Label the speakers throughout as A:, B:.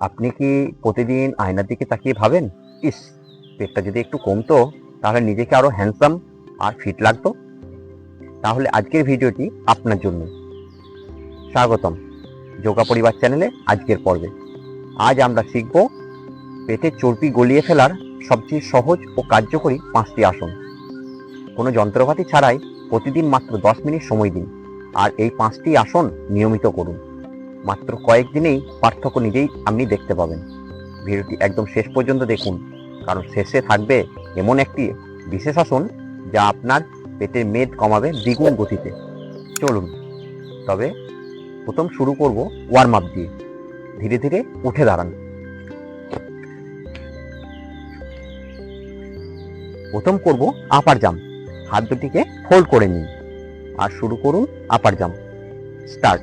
A: আপনি কি প্রতিদিন আয়নার দিকে তাকিয়ে ভাবেন? ইস, পেটটা যদি একটু কমতো, তাহলে নিজেকে আরও হ্যান্ডসাম আর ফিট লাগতো? তাহলে আজকের ভিডিওটি আপনার জন্য। স্বাগতম যোগা পরিবার চ্যানেলে আজকের পর্বে। আজ আমরা শিখব পেটের চর্বি গলিয়ে ফেলার সবচেয়ে সহজ ও কার্যকরী পাঁচটি আসন। কোনো যন্ত্রপাতি ছাড়াই প্রতিদিন মাত্র দশ মিনিট সময় দিন, আর এই পাঁচটি আসন নিয়মিত করুন। মাত্র কয়েকদিনেই পার্থক্য নিজেই আপনি দেখতে পাবেন। ভিডিওটি একদম শেষ পর্যন্ত দেখুন, কারণ শেষে থাকবে এমন একটি বিশেষ আসন যা আপনার পেটের মেদ কমাবে দ্বিগুণ গতিতে। চলুন, তবে প্রথম শুরু করব ওয়ার্ম আপ দিয়ে। ধীরে ধীরে উঠে দাঁড়ান। প্রথম করব আপার জাম্প হাত দুটিকে ফোল্ড করে নিন। আর শুরু করুন upper jump start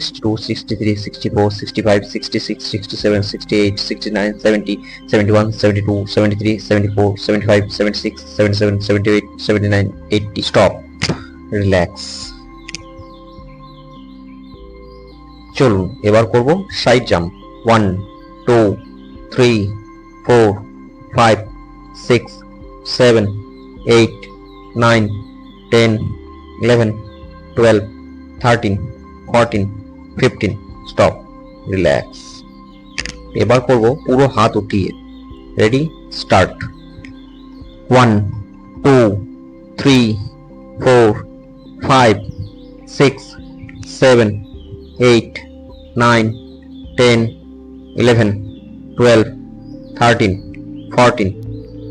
B: 62, 63, 64, 65, 66, 67, 68, 69, 70, 71, 72, 73, 74, 75, 76, 77, 78, 79, 80. Stop. Relax. চলুন এবার করব side jump one two three four five six seven eight nine ten eleven twelve thirteen fourteen fifteen stop relax এবার করব পুরো হাত উঠিয়ে। Ready start one two three four five six seven eight nine ten eleven twelve thirteen fourteen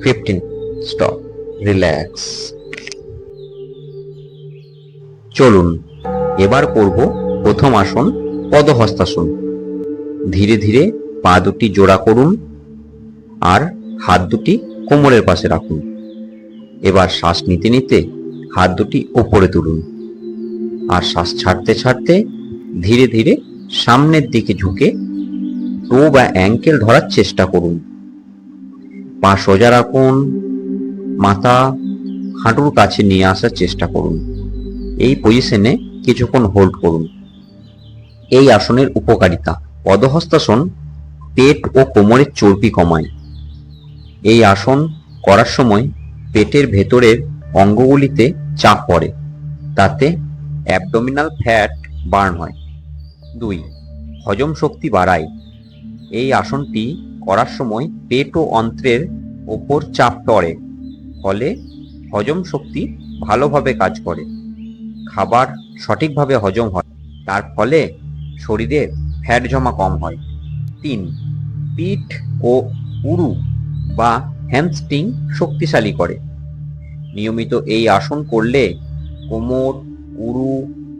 B: fifteen stop relax চলুন, এবার করব প্রথম আসন পদহস্তাসন। ধীরে ধীরে পা দুটি জোড়া করুন আর হাত দুটি কোমরের পাশে রাখুন। এবার শ্বাস নিতে নিতে হাত দুটি ওপরে তুলুন আর শ্বাস ছাড়তে ছাড়তে ধীরে ধীরে সামনের দিকে ঝুঁকে টো বা অ্যাঙ্কেল ধরার চেষ্টা করুন। পা সোজা রাখুন, মাথা হাঁটুর কাছে নিয়ে আসার চেষ্টা করুন। এই পজিশনে কিছুক্ষণ হোল্ড করুন। এই আসনের উপকারিতা। পদহস্তাসন পেট ও কোমরের চর্বি কমায়। এই আসন করার সময় পেটের ভেতরের অঙ্গগুলিতে চাপ পড়ে, তাতে অ্যাবডোমিনাল ফ্যাট বার্ন হয়। দুই, হজম শক্তি বাড়ায়। এই আসনটি করার সময় পেট ও অন্ত্রের ওপর চাপ পড়ে, ফলে হজম শক্তি ভালোভাবে কাজ করে। খাবার সঠিকভাবে হজম হয়, তার ফলে শরীরে ফ্যাট জমা কম হয়। তিন, পিঠ ও উরু বা হ্যামস্ট্রিং শক্তিশালী করে। নিয়মিত এই আসন করলে কোমর, উরু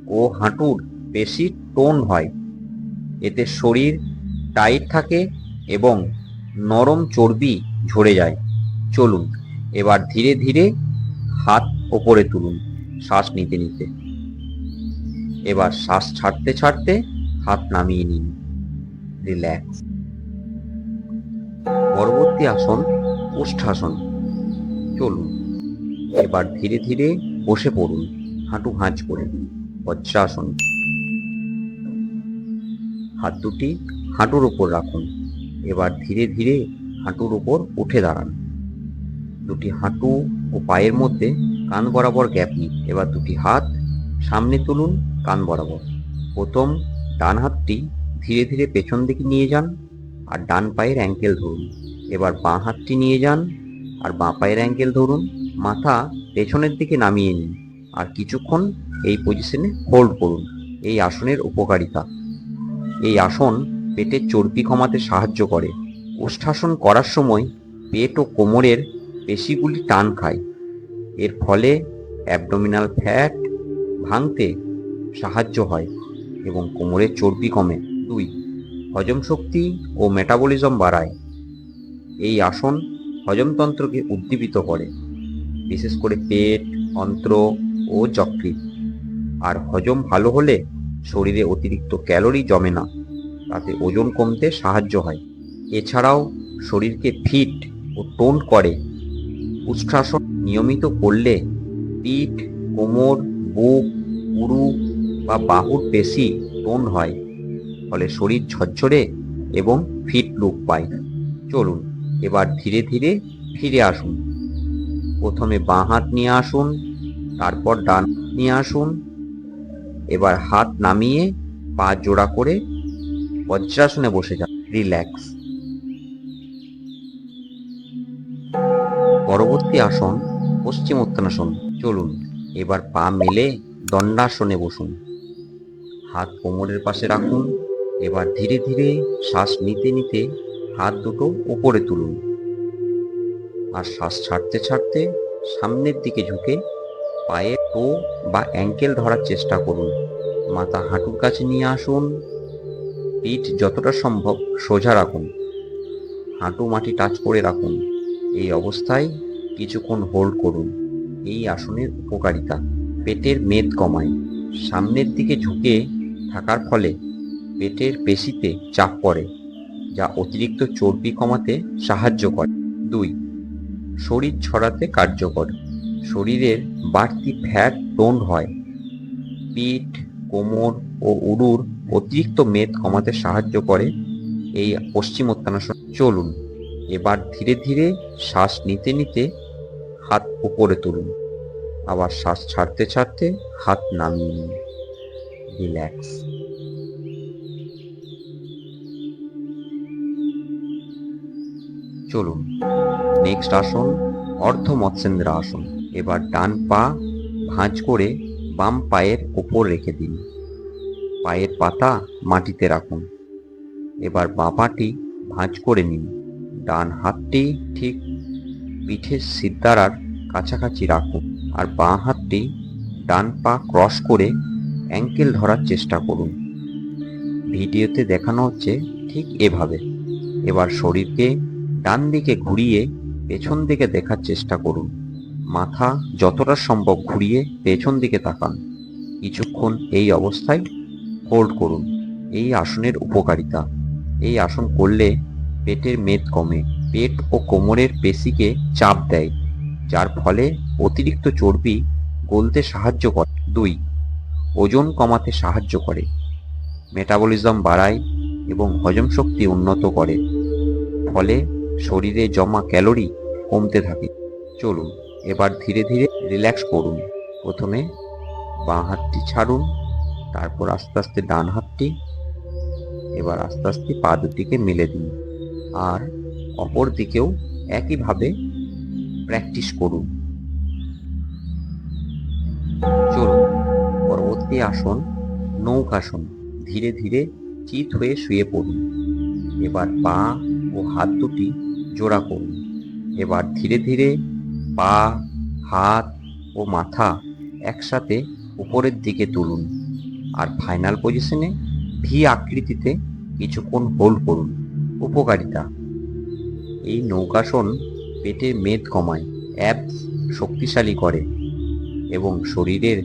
B: ও হাঁটুর পেশি টোন হয়। এতে শরীর টাইট থাকে এবং নরম চর্বি ঝরে যায়। চলুন, এবার ধীরে ধীরে হাত ওপরে তুলুন, শ্বাস নিতে নিতে। এবার শ্বাস ছাড়তে ছাড়তে হাত নামিয়ে নিন। রিল্যাক্স। পরবর্তী আসন উষ্ঠাসন চলুন। এবার ধীরে ধীরে বসে পড়ুন। হাঁটু ভাঁজ করে বজ্রাসন। হাত দুটি হাঁটুর উপর রাখুন। এবার ধীরে ধীরে হাঁটুর উপর উঠে দাঁড়ান। দুটি হাঁটু ও পায়ের মধ্যে কান বরাবর গ্যাপ নিন। এবার দুটি হাত সামনে তুলুন কান বরাবর। প্রথম ডান হাতটি ধীরে ধীরে পেছন দিকে নিয়ে যান আর ডান পায়ের অ্যাঙ্কেল ধরুন। এবার বাঁ হাতটি নিয়ে যান আর বাঁ পায়ের অ্যাঙ্কেল ধরুন। মাথা পেছনের দিকে নামিয়ে নিন আর কিছুক্ষণ এই পজিশনে হোল্ড করুন। এই আসনের উপকারিতা। এই আসন পেটের চর্বি কমাতে সাহায্য করে। উষ্ঠাসন করার সময় পেট ও কোমরের পেশিগুলি টান খায়। এর ফলে অ্যাবডোমিনাল ফ্যাট ভাঙতে সাহায্য হয়। এবং কোমরের চর্বি কমে। দুই, হজম শক্তি ও মেটাবলিজম বাড়ায়। এই আসন হজমতন্ত্রকে উদ্দীপিত করে, বিশেষ করে পেট, অন্ত্র ও যকৃৎ। আর হজম ভালো হলে শরীরে অতিরিক্ত ক্যালোরি জমে না, তাতে ওজন কমতে সাহায্য হয়। এছাড়াও শরীরকে ফিট ও টোন করে। উষ্ট্রাসন নিয়মিত করলে পিঠ, কোমর, বুক, উরু বা বাহুর পেশি টোন হয়, ফলে শরীর ঝরঝরে এবং ফিট লুক পায়। চলুন, এবার ধীরে ধীরে ফিরে আসুন। প্রথমে বাঁ হাত নিয়ে আসুন, তারপর ডান নিয়ে আসুন। এবার হাত নামিয়ে পা জোড়া করে বজ্রাসনে বসে যান। রিল্যাক্স। পরবর্তী আসন পশ্চিমোত্তানাসন চলুন, এবার পা মেলে দণ্ডাসনে বসুন। হাত কোমরের পাশে রাখুন। এবার ধীরে ধীরে শ্বাস নিতে নিতে হাত দুটো উপরে তুলুন। আর শ্বাস ছাড়তে ছাড়তে সামনের দিকে ঝুঁকে পায়ে টো বা অ্যাঙ্কেল ধরার চেষ্টা করুন। মাথা হাঁটুর কাছে নিয়ে আসুন। পিঠ যতটা সম্ভব সোজা রাখুন। হাঁটু মাটি টাচ করে রাখুন। এই অবস্থায় কিছুক্ষণ হোল্ড করুন। এই আসনের উপকারিতা। পেটের মেদ কমায়। সামনের দিকে ঝুঁকে থাকার ফলে পেটের পেশিতে চাপ পড়ে, যা অতিরিক্ত চর্বি কমাতে সাহায্য করে। দুই, শরীর ছড়াতে কার্যকর। শরীরের বাড়তি ফ্যাট টোন হয়। পিঠ, কোমর ও উড়ুর অতিরিক্ত মেদ কমাতে সাহায্য করে এই পশ্চিমোত্তানাসন। চলুন, এবার ধীরে ধীরে শ্বাস নিতে নিতে হাত উপরে তুলুন। আবার শ্বাস ছাড়তে ছাড়তে হাত নামিয়ে নিন। রিল্যাক্স চলুন নেক্সট আসন অর্ধ মৎস্যেন্দ্র আসন। এবার ডান পা, ভাঁজ করে বাম পায়ের ওপর রেখে দিন। পায়ের পাতা মাটিতে রাখুন। এবার বাঁ পাটি ভাঁজ করে নিন। ডান হাতটি ঠিক পিঠের সিদ্ধারার কাছাকাছি রাখুন। আর বাঁ হাতটি ডান পা ক্রস করে অ্যাঙ্কেল ধরার চেষ্টা করুন। ভিডিওতে দেখানো হচ্ছে ঠিক এভাবে। এবার শরীরকে ডান দিকে ঘুরিয়ে পেছন দিকে দেখার চেষ্টা করুন। মাথা যতটা সম্ভব ঘুরিয়ে পেছন দিকে তাকান। কিছুক্ষণ এই অবস্থায় হোল্ড করুন। এই আসনের উপকারিতা। এই আসন করলে পেটের মেদ কমে। পেট ও কোমরের পেশিকে চাপ দেয়, যার ফলে অতিরিক্ত চর্বি গলতে সাহায্য করে। দুই ওজন কমাতে সাহায্য করে মেটাবলিজম বাড়ায় এবং হজম শক্তি উন্নত করে। ফলে শরীরে জমা ক্যালোরি কমতে থাকে। চলুন, এবার ধীরে ধীরে রিল্যাক্স করুন। প্রথমে বাঁ হাতটি ছাড়ুন, তারপর আস্তে আস্তে ডান হাতটি, এবার আস্তে আস্তে পা দুটিকে মেলে দিন। আর অপর দিকেও একইভাবে প্র্যাকটিস করুন। চলুন পরবর্তী আসন নৌকাসন ধীরে ধীরে চিত হয়ে শুয়ে পড়ুন। এবার পা ও হাত দুটি জোড়া করুন। এবার ধীরে ধীরে পা, হাত ও মাথা একসাথে উপরের দিকে তুলুন আর ফাইনাল পজিশনে ভি আকৃতিতে কিছুক্ষণ হোল্ড করুন। উপকারিতা। এই নৌকাসন পেটের মেদ কমায় অ্যাপস শক্তিশালী করে এবং শরীরের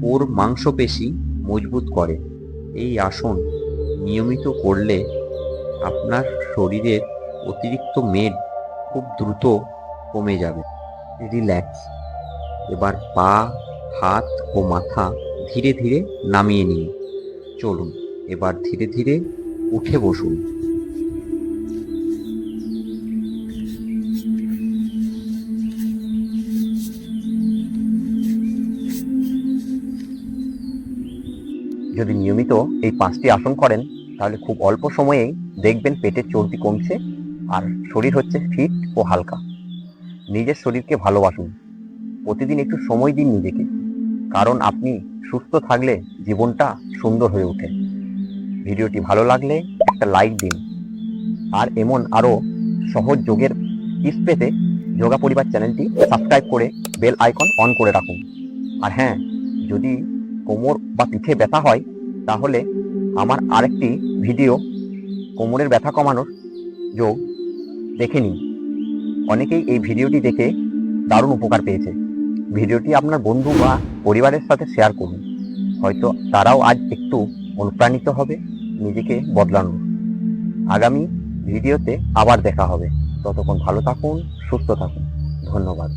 B: কোর মাংসপেশি মজবুত করে। এই আসন নিয়মিত করলে আপনার শরীরের অতিরিক্ত মেদ খুব দ্রুত কমে যাবে। রিল্যাক্স। এবার পা, হাত ও মাথা ধীরে ধীরে নামিয়ে নিন। চলুন, এবার ধীরে ধীরে উঠে বসুন।
A: যদি নিয়মিত এই পাঁচটি আসন করেন, তাহলে খুব অল্প সময়েই দেখবেন পেটের চর্বি কমছে আর শরীর হচ্ছে ফিট ও হালকা। নিজের শরীরকে ভালোবাসুন। প্রতিদিন একটু সময় দিন নিজেকে, কারণ আপনি সুস্থ থাকলে জীবনটা সুন্দর হয়ে ওঠে। ভিডিওটি ভালো লাগলে একটা লাইক দিন। আর এমন আরও সহজ যোগের টিপস পেতে যোগা পরিবার চ্যানেলটি সাবস্ক্রাইব করে বেল আইকন অন করে রাখুন। আর হ্যাঁ যদি কোমর বা পিঠে ব্যথা হয় তাহলে আমার আরেকটি ভিডিও কোমরের ব্যথা কমানোর যোগ দেখে নিন। অনেকেই এই ভিডিওটি দেখে দারুণ উপকার পেয়েছে। ভিডিওটি আপনার বন্ধু বা পরিবারের সাথে শেয়ার করুন। হয়তো তারাও আজ একটু অনুপ্রাণিত হবে, নিজেকে বদলানোর। আগামী ভিডিওতে আবার দেখা হবে। ততক্ষণ ভালো থাকুন, সুস্থ থাকুন। ধন্যবাদ।